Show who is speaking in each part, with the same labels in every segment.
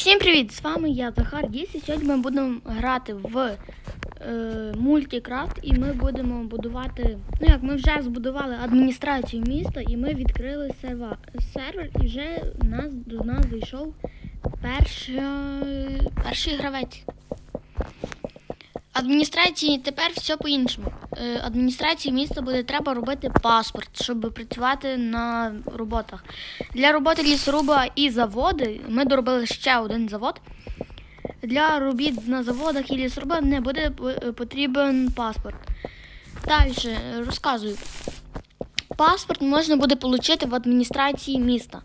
Speaker 1: Всім привіт! З вами я, Захар Діс, і сьогодні ми будемо грати в е, мультикрафт і ми будемо будувати. Ну як ми вже збудували адміністрацію міста і ми відкрили серва, сервер, і вже нас, до нас зайшов перший, перший гравець. Адміністрації тепер все по-іншому. Е, Адміністрації міста буде треба робити паспорт, щоб працювати на роботах. Для роботи лісоруба і заводи ми доробили ще один завод. Для робіт на заводах і лісоруба не буде е, потрібен паспорт. Далі розказую. Паспорт можна буде отримати в адміністрації міста.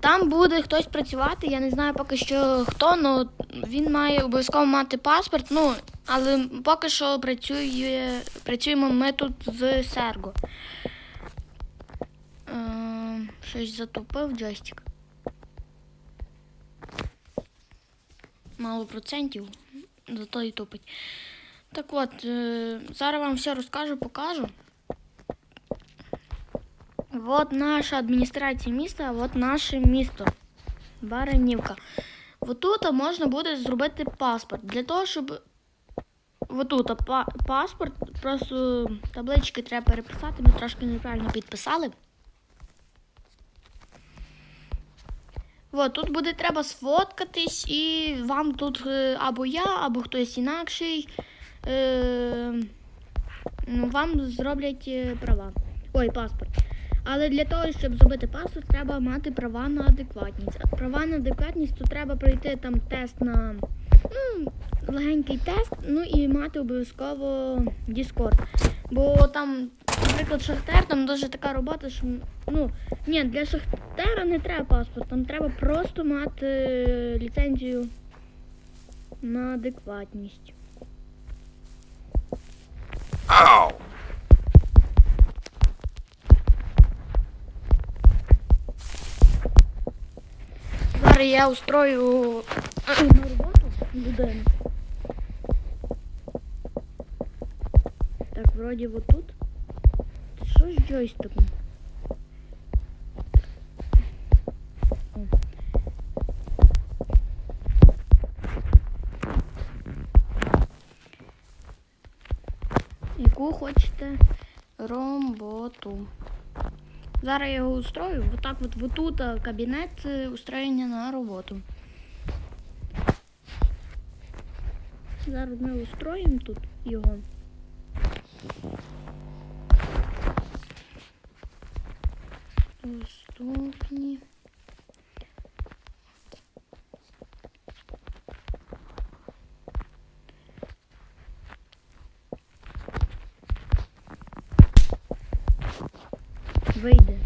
Speaker 1: Там буде хтось працювати, я не знаю поки що хто, але він має обов'язково мати паспорт. Ну, але поки що працює, працюємо ми тут з Серго. Е, щось затупив джойстик. Мало процентів, зато і тупить. Так от, е, зараз вам все розкажу, покажу. Вот наша адміністрація міста, от наше місто. Баранівка. Вот тут можна буде зробити паспорт. Для того, щоб вот тут паспорт, просто таблички треба переписати, ми трошки неправильно підписали. Вот, тут буде треба сфоткатись, і вам тут е, або я, або хтось інакший. Е, ну, вам зроблять е, права. Ой, паспорт. Але для того, щоб зробити паспорт, треба мати права на адекватність. Права на адекватність, то треба пройти там тест на ну, легенький тест, ну і мати обов'язково Discord. Бо там, наприклад, Шахтер, там дуже така робота, що ну, ні, для Шахтера не треба паспорт, там треба просто мати е, ліцензію на адекватність.
Speaker 2: Ow!
Speaker 1: Зараз я устрою е, на роботу людину. Так, вроді вот тут. Що з джойстиком? Яку хочете роботу? Зараз я його устрою. Вот так вот, вот тут кабінет е, устроєння на роботу. Зараз ми устроїмо тут його. Доступні. Вийде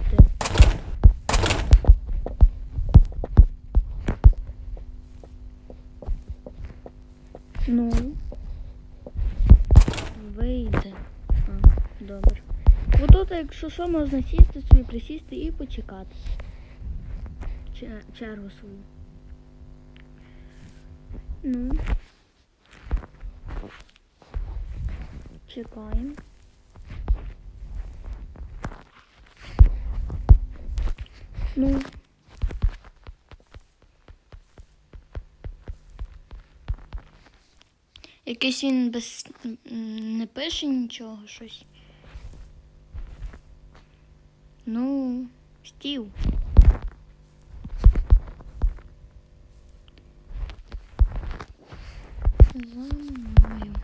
Speaker 1: якщо що, можна сісти собі, присісти і почекати. Чергу свою. Ну. Чекаємо. Ну. Якийсь він без не пише нічого щось. Ну. За мною.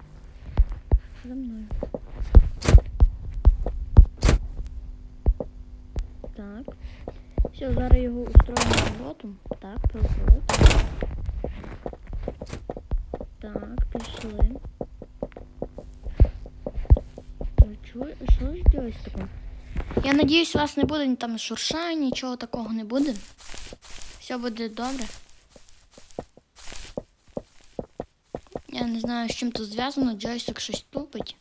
Speaker 1: За мною. Так. Все, зараз його устроїмо роботу. Так, проход. Так, пішли. Чує- Що ж джойстиком? Я надіюсь, у вас не буде там шурша, нічого такого не буде. Все буде добре. Я не знаю, з чим тут зв'язано, джойстик щось тупить.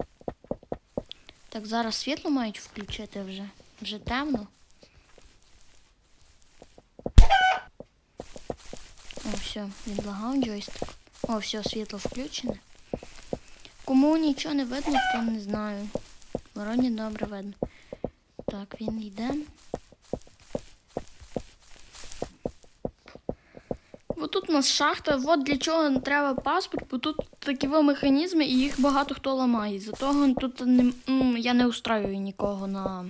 Speaker 1: Так, зараз світло мають включити вже. Вже темно. О, все, відлагав джойстик. О, все, світло включене. Кому нічого не видно, то не знаю. Вороні добре видно. Так, він йде. Бо тут у нас шахта, от для чого треба паспорт, бо тут такі механізми і їх багато хто ламає. За того тут не, я не устраюю нікого на.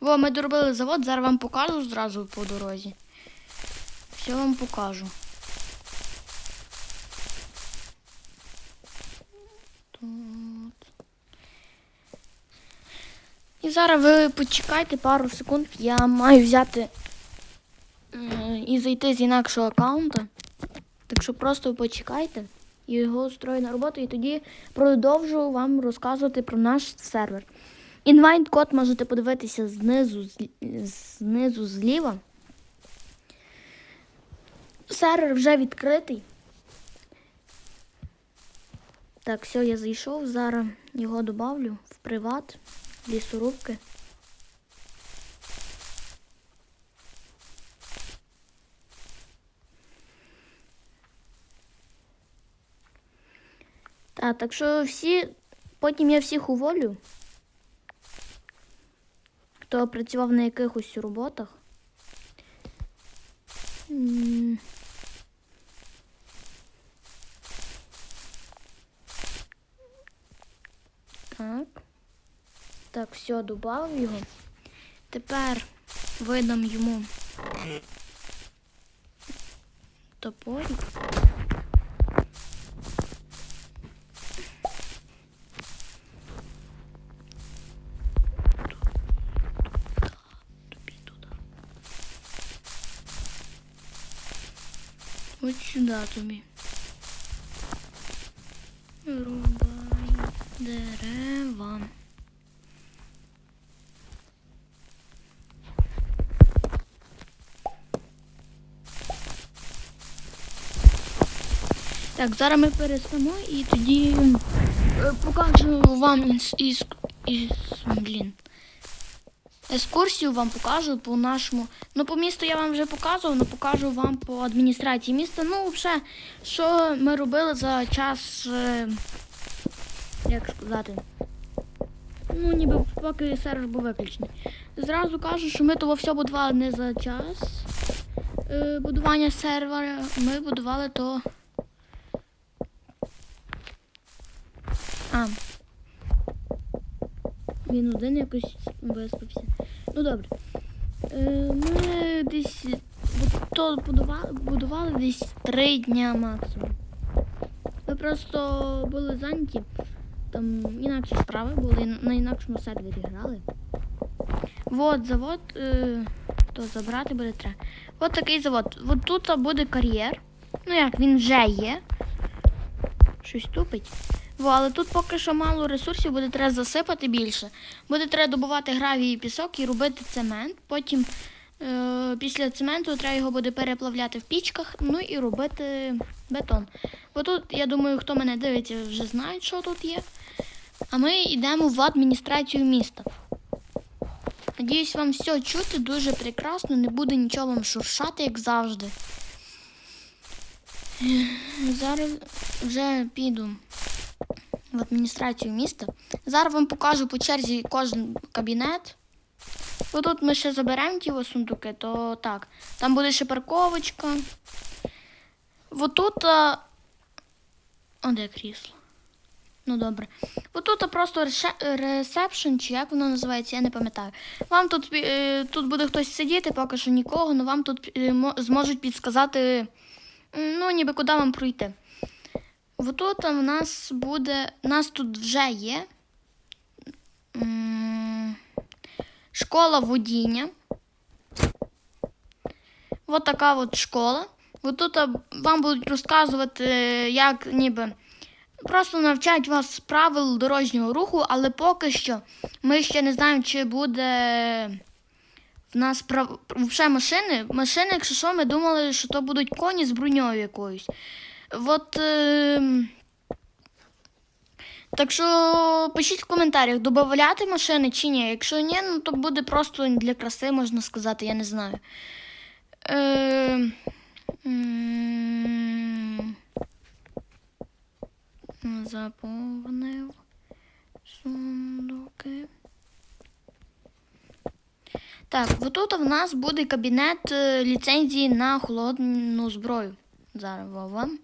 Speaker 1: Во, ми доробили завод, зараз вам покажу зразу по дорозі. Все вам покажу. Зараз ви почекайте пару секунд. Я маю взяти е, і зайти з інакшого аккаунта. Так що просто почекайте і його устрою на роботу, і тоді продовжу вам розказувати про наш сервер. Інвайт код можете подивитися знизу, знизу зліва. Сервер вже відкритий. Так, все, я зайшов. Зараз його добавлю в приват, лісорубки. Так, так що всі. Потім я всіх уволю. Хто працював на якихось роботах. М. Так. Так, все, добавив його. Тепер видам йому топорик. От сюди тобі. Рубай дерева. Так, зараз ми переспимо і тоді е, покажу вам із, із, із блін. Екскурсію вам покажу по нашому. Ну, по місту я вам вже показував, але покажу вам по адміністрації міста. Ну, взагалі, що ми робили за час. е, Як сказати? Ну, ніби поки сервер був виключений. Зразу кажу, що ми того все будували не за час е, будування сервера. Ми будували то. А. Він один якось виспався. Ну добре. Е, ми десь то будували, будували десь три дня максимум. Ми просто були зайняті. Там інакші справи були на інакшому сервері грали. Вот завод, е, то забрати буде треба. От такий завод. От тут буде кар'єр. Ну як, він вже є. Щось тупить. Во, але тут поки що мало ресурсів, буде треба засипати більше. Буде треба добувати гравій і пісок і робити цемент. Потім е, після цементу треба його буде переплавляти в пічках, ну і робити бетон. Бо тут, я думаю, хто мене дивиться, вже знає, що тут є. А ми йдемо в адміністрацію міста. Надіюсь, вам все чути дуже прекрасно, не буде нічого вам шуршати, як завжди. Зараз вже піду в адміністрацію міста. Зараз вам покажу по черзі кожен кабінет. Бо тут ми ще заберемо ті сундуки, то так. Там буде ще парковочка. Отут. а, О, де крісло? Ну добре. Отут просто ресепшн, чи як воно називається, я не пам'ятаю. Вам тут, е, тут буде хтось сидіти, поки що нікого, але вам тут е, зможуть підсказати, ну, ніби куди вам пройти. Отут в нас буде. У нас тут вже є. Школа водіння. От така от школа. От тут вам будуть розказувати, як ніби просто навчать вас правил дорожнього руху, але поки що ми ще не знаємо, чи буде в нас прав... вже машини. Машини, якщо що, ми думали, що то будуть коні з броньою якоюсь. От. Е... Так що пишіть в коментарях, додати машини чи ні. Якщо ні, ну то буде просто для краси, можна сказати, я не знаю. Е... Заповнив сундуки. Так, отут в нас буде кабінет е, ліцензії на холодну зброю. Зараз вам.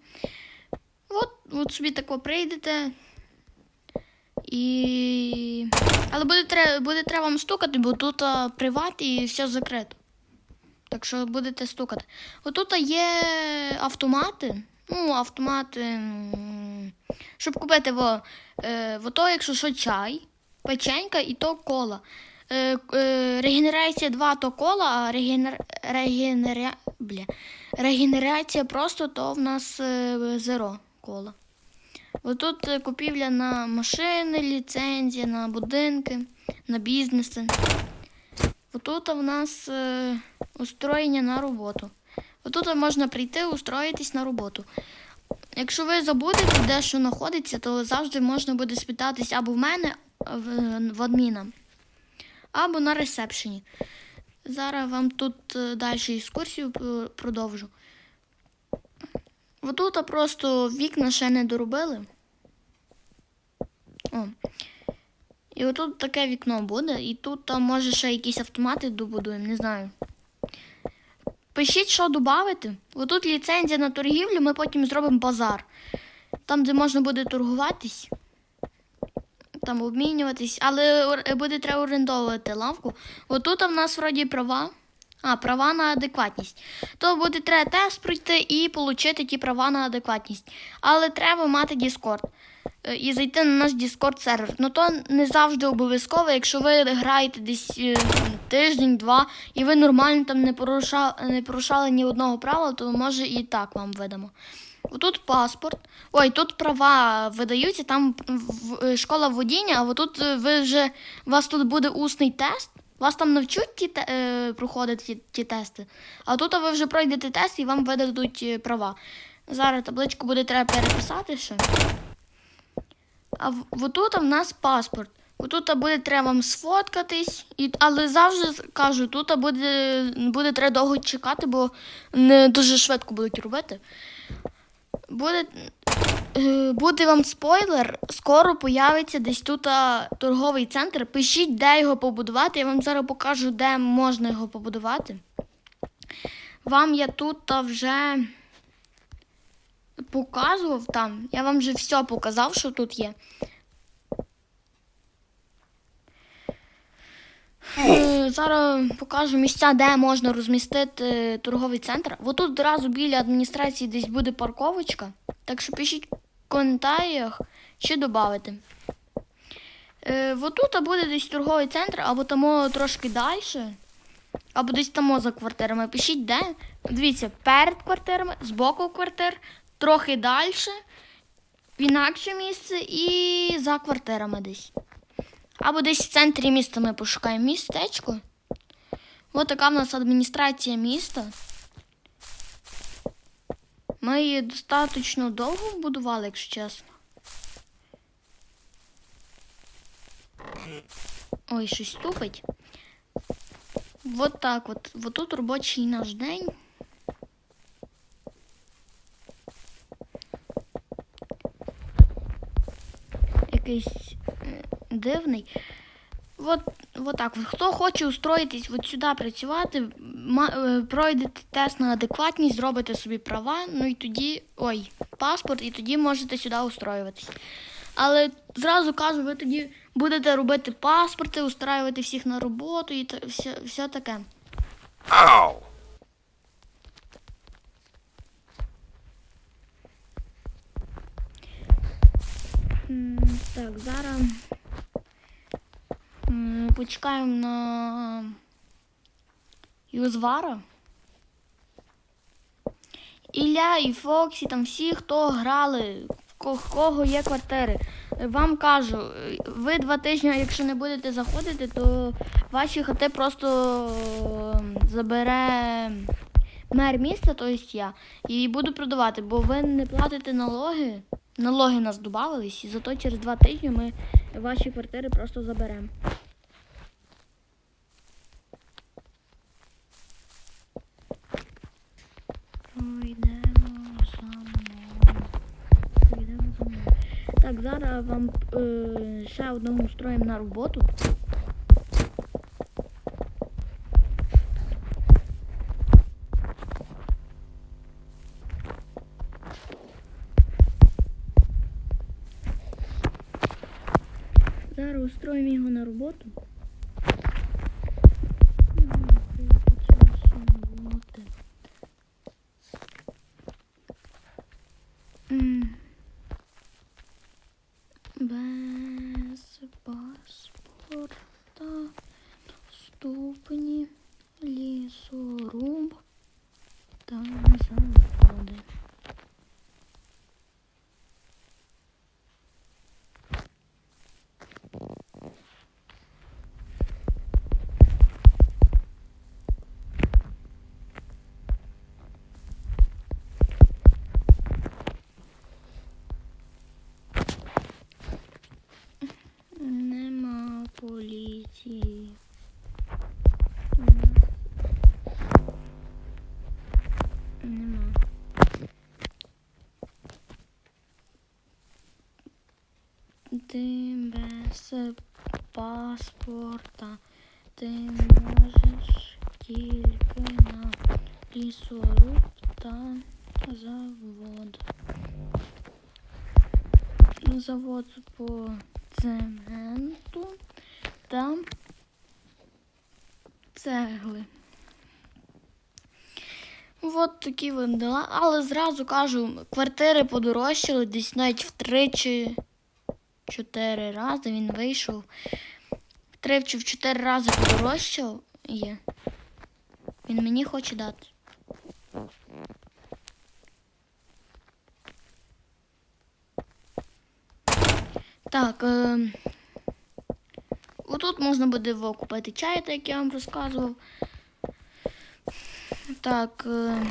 Speaker 1: От, от собі тако прийдете. І. Але буде треба, буде треба вам стукати, бо тут а, приват і все закрито. Так що будете стукати. Отут є автомати. Ну, автомати. Щоб купити во, е, во то, якщо що чай, печенька і то кола. Е, е, регенерація 2 то кола, а регенер... регенеря... Бля. регенерація просто то в нас е, зеро кола. Отут купівля на машини, ліцензія, на будинки, на бізнеси. Отут в нас устроєння на роботу. Отут можна прийти, устроїтись на роботу. Якщо ви забудете, де що знаходиться, то завжди можна буде спитатись або в мене в, в адміна, або на ресепшені. Зараз вам тут е, далі екскурсію продовжу. Отут просто вікна ще не доробили. О. І отут таке вікно буде, і тут там може ще якісь автомати добудуємо, не знаю. Пишіть, що додати. Отут ліцензія на торгівлю, ми потім зробимо базар. Там, де можна буде торгуватись, там обмінюватись, але буде треба орендовувати лавку. Отут в нас вроді права. А, права на адекватність. То буде треба тест пройти і отримати ті права на адекватність. Але треба мати е, і зайти на наш Discord сервер. Ну то не завжди обов'язково, якщо ви граєте десь е, тиждень-два, і ви нормально там не порушали, не порушали ні одного правила, то може і так вам видамо. Тут паспорт. Ой, тут права видаються, там е, школа водіння, а отут е, ви вже у вас тут буде усний тест. Вас там навчуть ті, е, проходити ті, ті тести. А тут ви вже пройдете тест і вам видадуть е, права. Зараз табличку буде треба переписати ще. А в- отут в нас паспорт. Отут буде треба вам сфоткатись, і, але завжди кажу, тут буде, буде треба довго чекати, бо не дуже швидко будуть робити. Буде, е, буде вам спойлер, скоро появиться десь тут торговий центр. Пишіть, де його побудувати. Я вам зараз покажу, де можна його побудувати. Вам я тут вже показував там. Я вам вже все показав, що тут є. Е, Зараз покажу місця, де можна розмістити торговий центр. Отут одразу біля адміністрації десь буде парковочка. Так що пишіть в коментарях, чи додати. Е, отут буде десь торговий центр, або тому трошки далі. Або десь там за квартирами. Пишіть де. Дивіться, перед квартирами, збоку квартир, трохи далі, в інакше місце і за квартирами десь. Або десь в центрі міста ми пошукаємо містечко. Ось така в нас адміністрація міста. Ми її достатньо довго вбудували, якщо чесно. Ой, щось тупить. Вот так от. Вот тут робочий наш день. Якийсь е, дивний. От, от так. Хто хоче устроїтись от сюди працювати, е, пройдете тест на адекватність, зробите собі права, ну і тоді. Ой, паспорт, і тоді можете сюди устроюватись. Але зразу кажу, ви тоді будете робити паспорти, устраювати всіх на роботу і все, все таке.
Speaker 2: Ow!
Speaker 1: Так, зараз почекаємо на Юзвара. Ілля і Фоксі, там всі, хто грали, в кого є квартири. Вам кажу, ви два тижні, якщо не будете заходити, то ваші хати просто е, забере мер міста, тобто я, і буду продавати, бо ви не платите налоги. Налоги нас додавались, і зато через два тижні ми ваші квартири просто заберемо. Так, зараз вам е, ще одного устроїмо на роботу.
Speaker 2: 嗯
Speaker 1: устроїмо його на роботу. Без паспорта. Ти можеш тільки на лісоруб та завод. Завод по цементу та цегли. От такі вони дела. Але зразу кажу, квартири подорожчали десь навіть в три чи чотири рази він вийшов. Три в чотири рази подорожчав є. Він мені хоче дати. Так. Е... Отут можна буде купити чай, так як я вам розказував. Так. Е...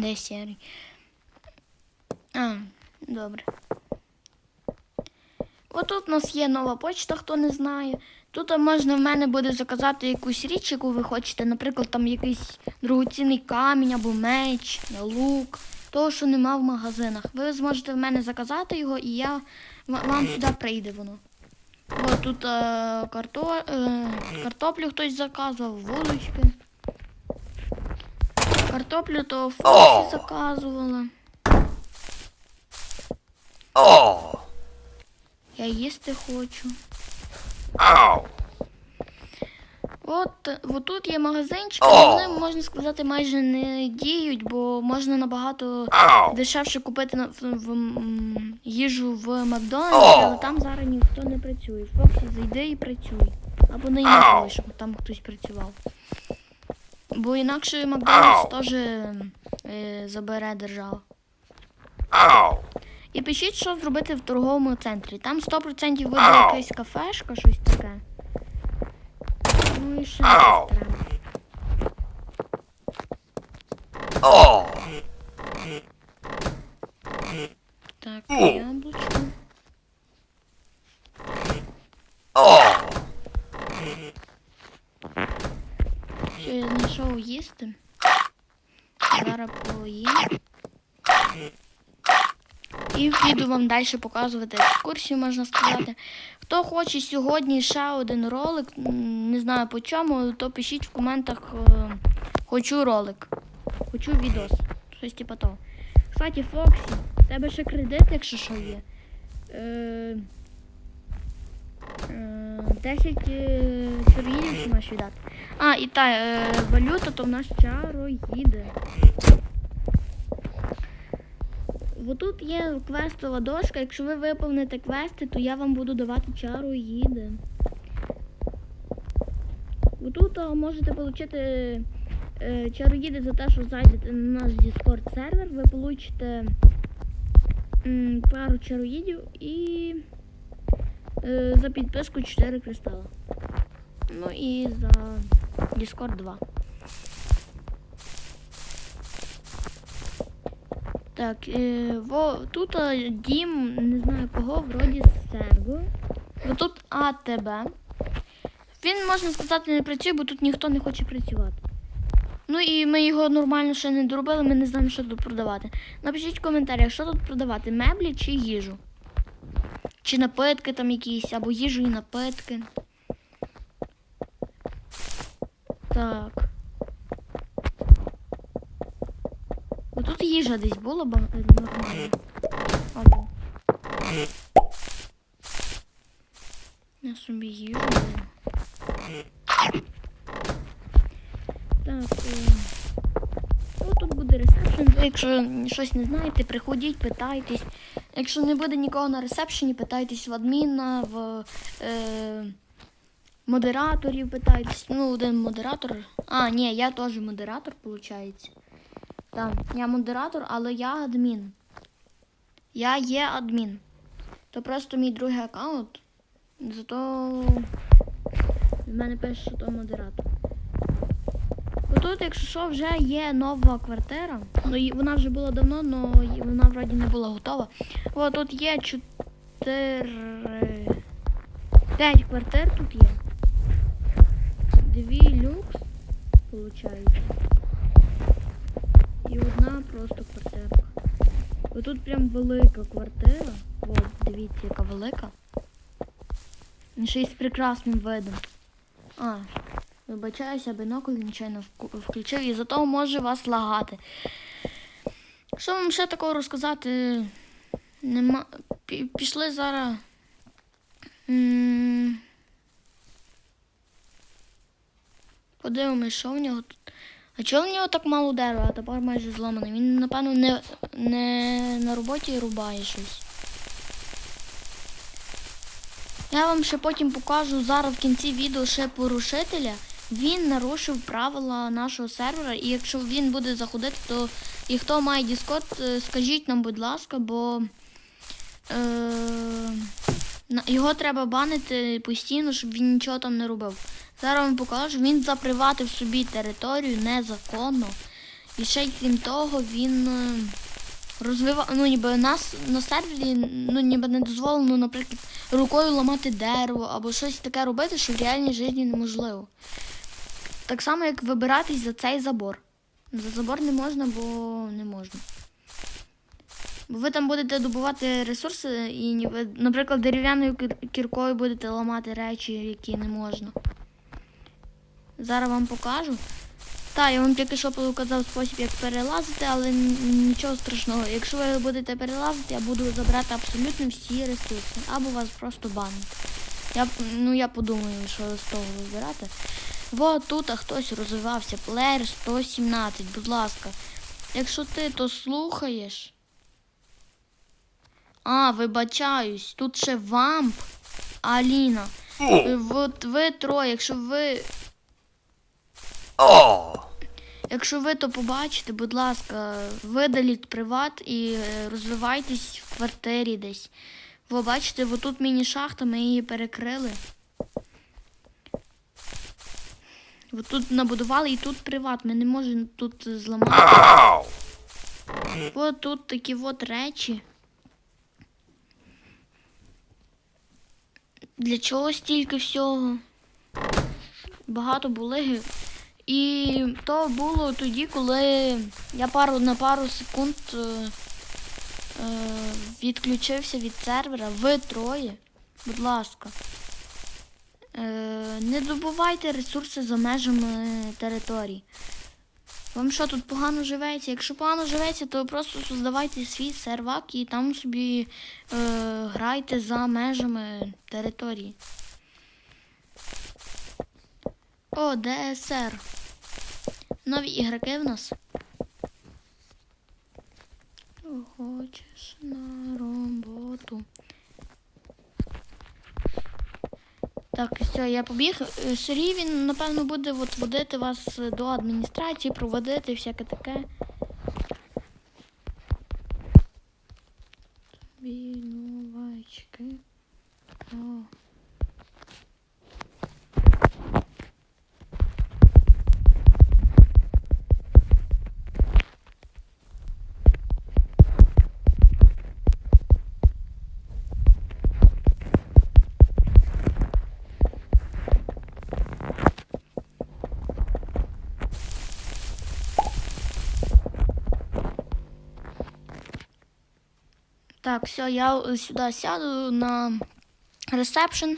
Speaker 1: Де сірий? А, добре. Отут у нас є нова почта, хто не знає. Тут можна в мене буде заказати якусь річ, яку ви хочете. Наприклад, там якийсь дорогоцінний камінь або меч, лук, того, що нема в магазинах. Ви зможете в мене заказати його, і я вам сюди прийде воно. От тут е, карто, е, картоплю хтось заказував, вулички. Картоплю то Фоксі заказувала.
Speaker 2: Oh!
Speaker 1: Я їсти хочу.
Speaker 2: Ow!
Speaker 1: От, от тут є магазинчики, вони, можна сказати, майже не діють, бо можна набагато дешевше купити на- в, в, їжу в Макдональдсі, але там зараз ніхто не працює. Фоксі зайди і працюй. Або не
Speaker 2: Ау!
Speaker 1: інакше, щоб там хтось працював. Бо інакше Макдональдс теж е, забере держава. І пишіть, що зробити в торговому центрі. Там 100% буде якась кафешка, щось таке. Ну і ще
Speaker 2: Ау!
Speaker 1: треба. Так, яблучко. Що я знайшов їсти. Зараз поїм. І піду вам далі показувати екскурсію, можна сказати. Хто хоче сьогодні ще один ролик, не знаю по чому, то пишіть в коментах е, хочу ролик. Хочу відос. Щось типу того. Кстати, Фоксі, в тебе ще кредит, якщо що є. Е, е, 10 е, чоргінів ти маєш віддати. А, і та е, валюта, то в нас чаро їде. Отут є квестова дошка. Якщо ви виповните квести, то я вам буду давати чару їде. Отут а, можете отримати е, чароїди за те, що зайдете на наш Discord сервер, ви получите м, пару чароїдів і е, за підписку 4 кристала. Ну і за Discord 2. Так, е, во, тут е, дім, не знаю кого, вроді Серго. Бо тут АТБ. Він, можна сказати, не працює, бо тут ніхто не хоче працювати. Ну і ми його нормально ще не доробили, ми не знаємо, що тут продавати. Напишіть в коментарях, що тут продавати, меблі чи їжу. Чи напитки там якісь, або їжу і напитки. Так. Отут їжа десь була б. Або. Я собі їжу. Так. Е... Ну, тут буде ресепшн. Якщо щось не знаєте, приходіть, питайтесь. Якщо не буде нікого на ресепшені, питайтесь в адміна, в е, модераторів питайтесь. Ну, один модератор. А, ні, я теж модератор, виходить. Так, я модератор, але я адмін. Я є адмін. То просто мій другий аккаунт. Зато в мене пише, що то модератор. Тут, якщо що, вже є нова квартира. Ну, вона вже була давно, але вона вроді не була готова. О, тут є чотири. П'ять квартир тут є. Дві люкс, виходить. І одна просто квартирка. Ось тут прям велика квартира. От, дивіться, яка велика. Ще й з прекрасним видом. А, Вибачаюся, бінокль нечайно включив і зато може вас лагати. Що вам ще такого розказати? Нема. Пішли зараз. Подивимось, що в нього тут. А чого в нього так мало дерева, а тепер майже зламаний? Він, напевно, не, не на роботі рубає щось. Я вам ще потім покажу зараз в кінці відео ще порушителя. Він нарушив правила нашого сервера, і якщо він буде заходити, то і хто має Discord, е, скажіть нам, будь ласка, бо е, його треба банити постійно, щоб він нічого там не робив. Зараз вам покажу, він заприватив собі територію незаконно. І ще крім того, він е, розвивав, ну ніби нас на сервері, ну ніби не дозволено, наприклад, рукою ламати дерево або щось таке робити, що в реальній житті неможливо. Так само, як вибиратись за цей забор. За забор не можна, бо не можна. Бо ви там будете добувати ресурси і, наприклад, дерев'яною кіркою будете ламати речі, які не можна. Зараз вам покажу. Так, я вам тільки що показав спосіб, як перелазити, але нічого страшного. Якщо ви будете перелазити, я буду забирати абсолютно всі ресурси. Або вас просто банити. Я, ну, я подумаю, що з того вибирати. Вот тут а хтось розвивався. Плеєр 117, будь ласка. Якщо ти то слухаєш. А, вибачаюсь, тут ще вамп, Аліна. От ви троє, якщо ви
Speaker 2: Oh!
Speaker 1: Якщо ви то побачите, будь ласка, видаліть приват і е, розвивайтесь в квартирі десь. Ви бачите, отут міні-шахта, ми її перекрили. От тут набудували і тут приват. Ми не можемо тут зламати. От тут такі от речі. Для чого стільки всього? Багато були. І то було тоді, коли я пару на пару секунд е, е, відключився від сервера. Ви троє, будь ласка. Е, не добувайте ресурси за межами територій. Вам що тут погано живеться? Якщо погано живеться, то просто создавайте свій сервак і там собі е, грайте за межами території. О, ДСР. Нові ігроки в нас. Хочеш на роботу. Так, все, я побіг. Е, Сергій, він, напевно, буде от водити вас до адміністрації, проводити всяке таке. Так, все, я сюда сюди сяду на ресепшн.